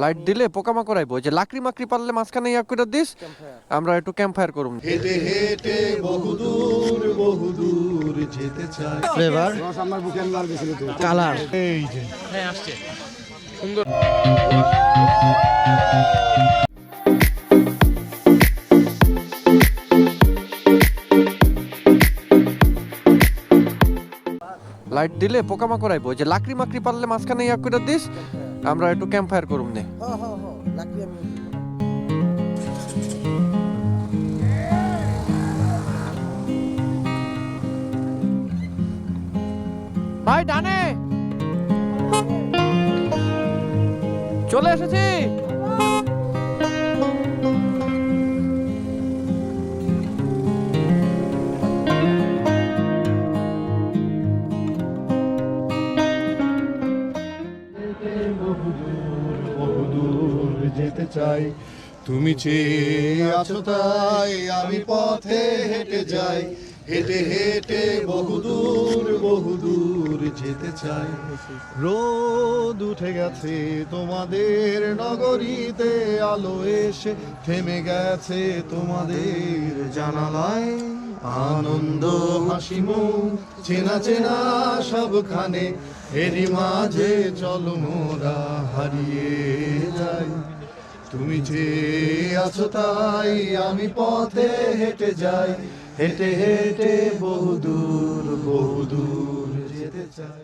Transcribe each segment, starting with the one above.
Light দিলে পোকামাকড় আইবো। ওই যে লাকড়ি মাকড়ি পারলে মাঝখানে ইয়া করে দিস আমরা একটু ক্যাম্প ফায়ার করুম। হেঁটে হেঁটে বহুদূর বহুদূর যেতে চাই। ফ্লেভার আমার বুকে মার গেছিল তো। কালার এই যে। হ্যাঁ আসছে। সুন্দর। লাইট দিলে পোকামাকড় আইবো। যে লাকড়ি মাকড়ি পারলে মাঝখানে ইয়া করে দিস আমরা একটু ক্যাম্প ফায়ার করুম নে। ভাই ডানে। চলে এসেছি। চাই। তুমি চেয়ে আছো তাই আমি পথে হেঁটে যাই। হেঁটে হেঁটে বহুদূর বহুদূর যেতে চাই। রোদ উঠে গেছে তোমাদের নগরীতে, আলো এসে থেমে গেছে তোমাদের জানালায়। আনন্দ, হাসি চেনা চেনা সবখানে। এরই মাঝে চলো মোরা হারিয়ে যাই। তুমি যে আছো তাই আমি পথে হেঁটে যাই। হেঁটে হেঁটে বহুদূর বহুদূর যেতে চাই।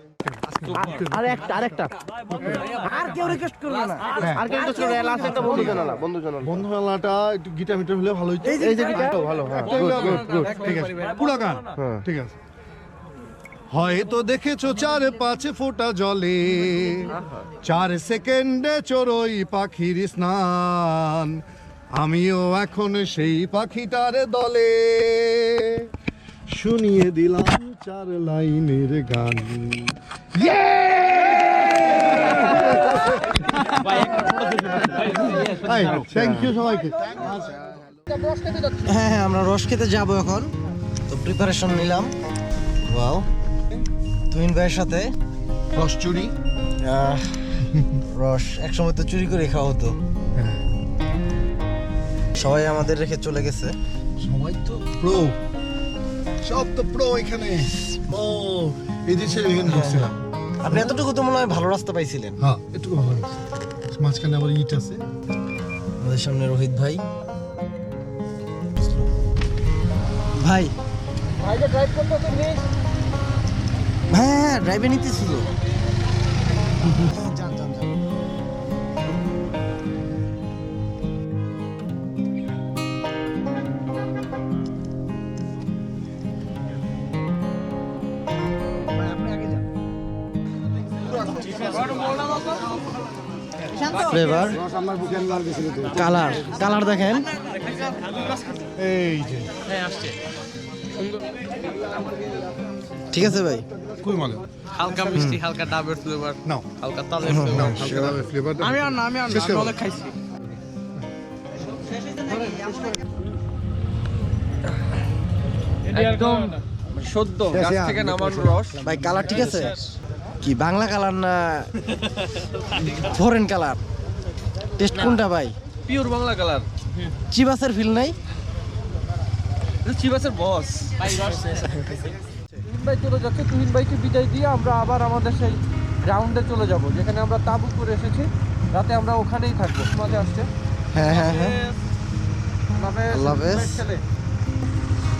আর একটা আরেকটা। আর কেউ রিকোয়েস্ট করবে না। আর কেউ রিকোয়েস্ট করবে লাস্ট একটা বন্ধু জানালা বন্ধু জানালা। বন্ধুমেলাটা একটু গিটার মিটার হলে ভালো হইতো। এই যে গিটার। ভালো হ্যাঁ গুড গুড গুড ঠিক আছে। পুরো গান? ঠিক আছে। হয়তো দেখেছ চার পাঁচ ফোঁটা জলে। চার সেকেন্ডে চড়ই পাখির স্নান। আমিও এখন সেই পাখিটার দলে। শুনিয়ে দিলাম চার লাইনের গান। থ্যাংক ইউ সবাইকে। হ্যাঁ হ্যাঁ আমরা রস খেতে যাব এখন। তো প্রিপারেশন নিলাম। ওয়াও তুমিন ভাইয়ের সাথে রস চুরি? রস একসময় তো চুরি করে খাওয়া হতো। সবাই আমাদের রেখে চলে গেছে। সবাই তো প্রো সব তো প্রো এখানে। ও এই যে ছেলে এখানে ঢুকছিলাম। আপনি এতটুকু তো মনে হয় ভালো রাস্তা পাইছিলেন। হ্যাঁ একটু ভালো হয়েছে মাঝখানে আবার ইট আছে। আমাদের সামনে রোহিত ভাই। ভাই। হ্যাঁ হ্যাঁ ড্রাইভে ফ্লেভার কালার কালার দেখেন। এই যে। ঠিক আছে ভাই। কই মানে হালকা মিষ্টি হালকা ডাবের ফ্লেভার নাও। হালকা তালের ফ্লেভার ফ্লেভার আমি আর না আমি আর না। অনেক খাইছি। একদম সদ্য গাছ থেকে নামানো রস। ভাই কালার ঠিক আছে? কি বাংলা কালার না ফরেন কালার টেস্ট কোনটা ভাই? পিওর বাংলা কালার চিবাসের ফিল নাই? চিবাসের বস ভাই চলে যাচ্ছে তুহিন ভাইকে বিদায় দিয়ে আমরা আবার আমাদের সেই গ্রাউন্ডে চলে যাব যেখানে আমরা তাবু করে এসেছি। রাতে আমরা ওখানেই থাকব। মাঝে আসছে? হ্যাঁ হ্যাঁ হ্যাঁ।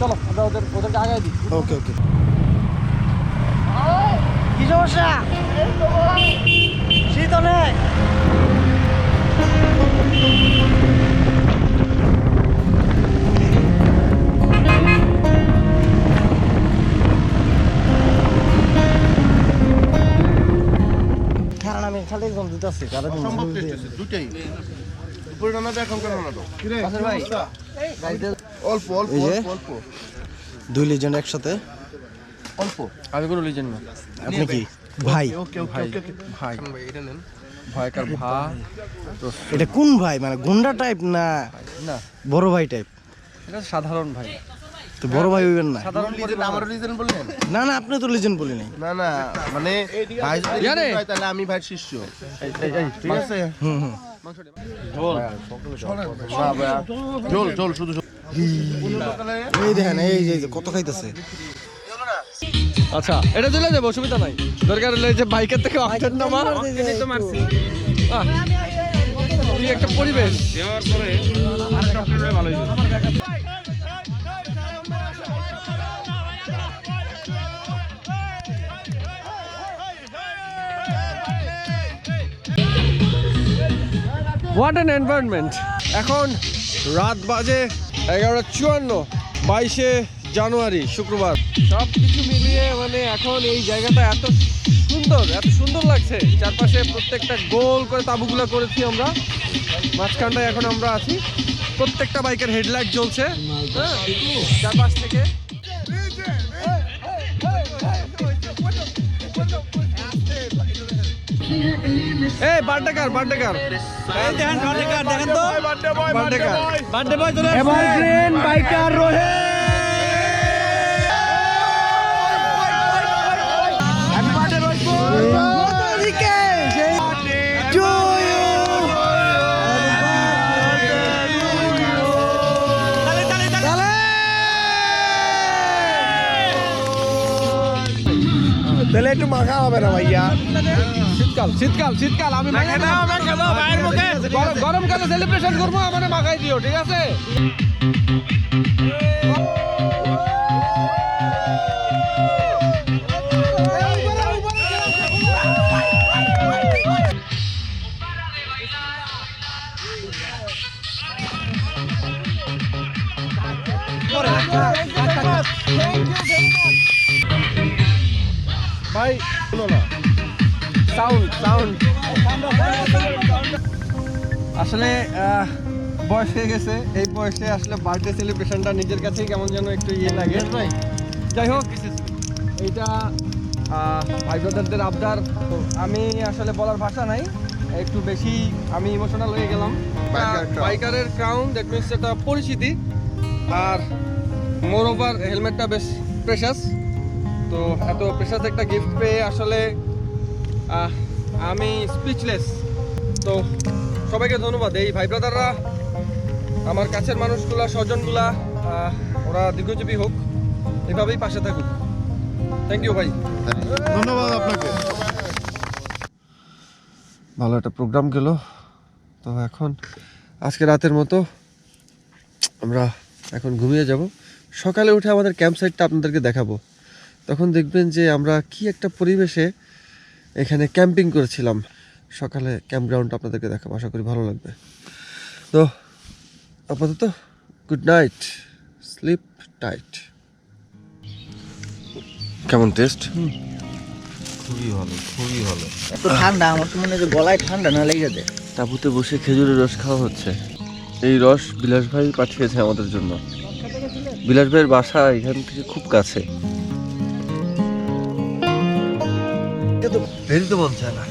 চলো আমরা ওদের ওদেরকে আগায় দিই। ওকে ওকে কি সমস্যা? শীত অনেক। দুটাই দুপুরে রান্না অল্প অল্প অল্প অল্প। দুই লিজন একসাথে? অল্প। আমি কোনো লিজেন না। আপনি কি? ভাই। ওকে ওকে ওকে ওকে। ভাই। ভাই এটা নেন। কোন ভাই? মানে গুন্ডা টাইপ না না। বড় ভাই টাইপ এটা সাধারণ ভাই। তো বড় ভাই হইবেন না। সাধারণ আমার রিজন বললেন। না না আপনি তো লিজেন্ড বলি নাই না না মানে ভাই যদি ইয়ারে। হয় তাহলে আমি ভাই শিষ্য। ঠিক আছে। হুম হুম। জল। জল শুধু এই দেখেন এই যে কত খাইতেছে। আচ্ছা এটা চলে যাব অসুবিধা নাই। দরকার হলে যে বাইকের থেকে অক্টেন নামা। কি একটা পরিবেশ। হোয়াট অ্যান এনভায়রনমেন্ট এখন রাত বাজে এগারোটা চুয়ান্ন, বাইশে জানুয়ারি, শুক্রবার। সব কিছু মিলিয়ে মানে এখন এই জায়গাটা এত সুন্দর এত সুন্দর লাগছে। চারপাশে প্রত্যেকটা গোল করে তাঁবুগুলো করেছি আমরা। মাঝখানটায় এখন আমরা আছি। প্রত্যেকটা বাইকের হেডলাইট জ্বলছে। হ্যাঁ চারপাশ থেকে। এই বার্থডে কার বার্থডে কার? এই দেখেন বার্থডে কার দেখেন তো। বার্থডে বয় বার্থডে বয় চলে এভারগ্রিন বাইকার রোহে তাহলে একটু মাখা হবে না ভাইয়া শীতকাল শীতকাল শীতকাল আমি গরম- গরমকালে সেলিব্রেশন করব আমার মাখাই দিও ঠিক আছে ভাই সাউন্ড সাউন্ড আসলে বয়স হয়ে গেছে। এই বয়সে আসলে বার্থডে সেলিব্রেশনটা নিজের কাছেই কেমন যেন একটু ইয়ে লাগে। যাই হোক এইটা ভাই ব্রাদারদের আবদার। আমি আসলে বলার ভাষা নাই। একটু বেশি আমি ইমোশনাল হয়ে গেলাম. বাইকারের ক্রাউন দ্যাট মিনস এটা পরিচিতি। আর মোর ওভার হেলমেটটা বেশ প্রেশাস তো এত প্রেশাস একটা গিফট পেয়ে আসলে আমি স্পিচলেস তো সবাইকে ধন্যবাদ। এই ভাই ব্রাদাররা, আমার কাছের মানুষগুলা, স্বজনগুলা ওরা দীর্ঘজীবী হোক, এভাবেই পাশে থাকুক। থ্যাংক ইউ ভাই। ধন্যবাদ আপনাকে। ভালো একটা প্রোগ্রাম গেল। তো এখন, আজকে রাতের মতো আমরা এখন ঘুমিয়ে যাব। সকালে উঠে আমাদের ক্যাম্প সাইটটা আপনাদেরকে দেখাবো। তখন দেখবেন যে আমরা কি একটা পরিবেশে এখানে ক্যাম্পিং করেছিলাম। সকালে ক্যাম্প গ্রাউন্ড আপনাদেরকে দেখাবো আশা করি ভালো লাগবে। তো আপাতত গুড নাইট স্লিপ টাইট কেমন টেস্ট তো ঠান্ডা আমার তো মনে হয় গলায় ঠান্ডা না লেগে যায়। তাঁবুতে বসে খেজুরের রস খাওয়া হচ্ছে। এই রস বিলাস ভাই পাঠিয়েছে আমাদের জন্য। বিলাস ভাইয়ের বাসা এখান থেকে খুব কাছে। মন চায় না।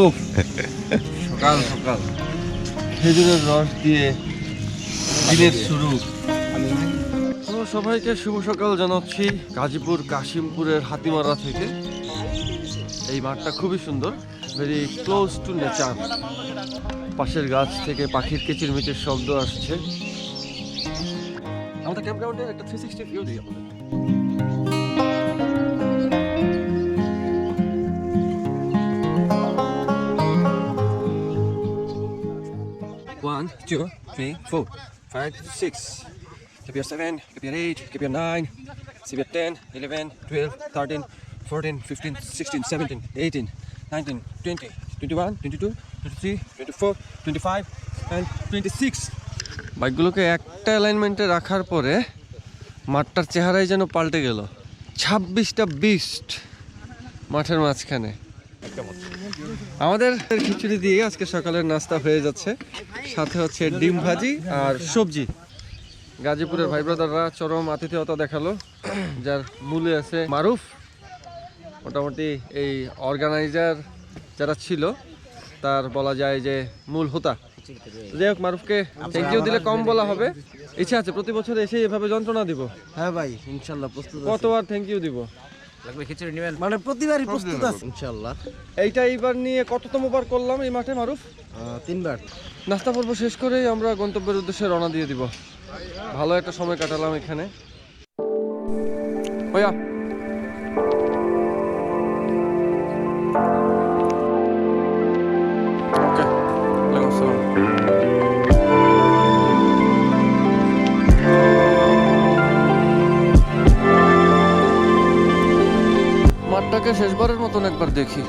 ও সকাল সকাল। খেজুরের রস দিয়ে দিনের শুরু। তো সবাইকে শুভ সকাল জানাচ্ছি গাজীপুর কাশিমপুরের হাতিমারা থেকে। এই মাঠটা খুবই সুন্দর ভেরি ক্লোজ টু নেচার পাশের গাছ থেকে পাখির কিচির মিচির শব্দ আসছে। আমাদের ক্যাম্প গ্রাউন্ডে একটা থ্রি সিক্সটি ভিউ দিই আপনাদের। One, two, three, four, five, six. Be a seven, be an eight, be a nine, be a 10, 11, 12, 13, 14, 15, 16, 17, 18, 19, 20, 21, 22, 23, 24, 25, and 26. বাইকগুলোকে একটা অ্যালাইনমেন্টে রাখার পরে মাঠটার চেহারাই যেন পাল্টে গেল ছাব্বিশটা বিস্ট মাঠের মাঝখানে আমাদের খিচুড়ি দিয়ে আজকে সকালের নাস্তা হয়ে যাচ্ছে। সাথে হচ্ছে ডিম ভাজি আর সবজি। গাজীপুরের ভাই ব্রাদাররা চরম আতিথেয়তা দেখাল। যার মূলে আছে মারুফ। মোটামুটি এই অর্গানাইজার যারা ছিল তার বলা যায় যে মূল হোতা। যাই হোক মারুফকে থ্যাংক ইউ দিলে কম বলা হবে। ইচ্ছা আছে প্রতি বছর এসে এভাবে যন্ত্রণা দিব? হ্যাঁ ভাই ইনশাল্লাহ প্রস্তুত কত আর থ্যাংক ইউ দিব? লাগবে খিচুড়ি নেবেন? মানে প্রতিবারই প্রস্তুত আছে। ইনশাআল্লাহ। এইটা এইবার নিয়ে কততম বার করলাম এই মাঠে মারুফ? আহ, তিনবার। নাস্তা পর্ব শেষ করেই আমরা গন্তব্যের উদ্দেশ্যে রওনা দিয়ে দিব। ভালো একটা সময় কাটালাম এখানে। ভাইয়া শেষবারের মতন একবার দেখি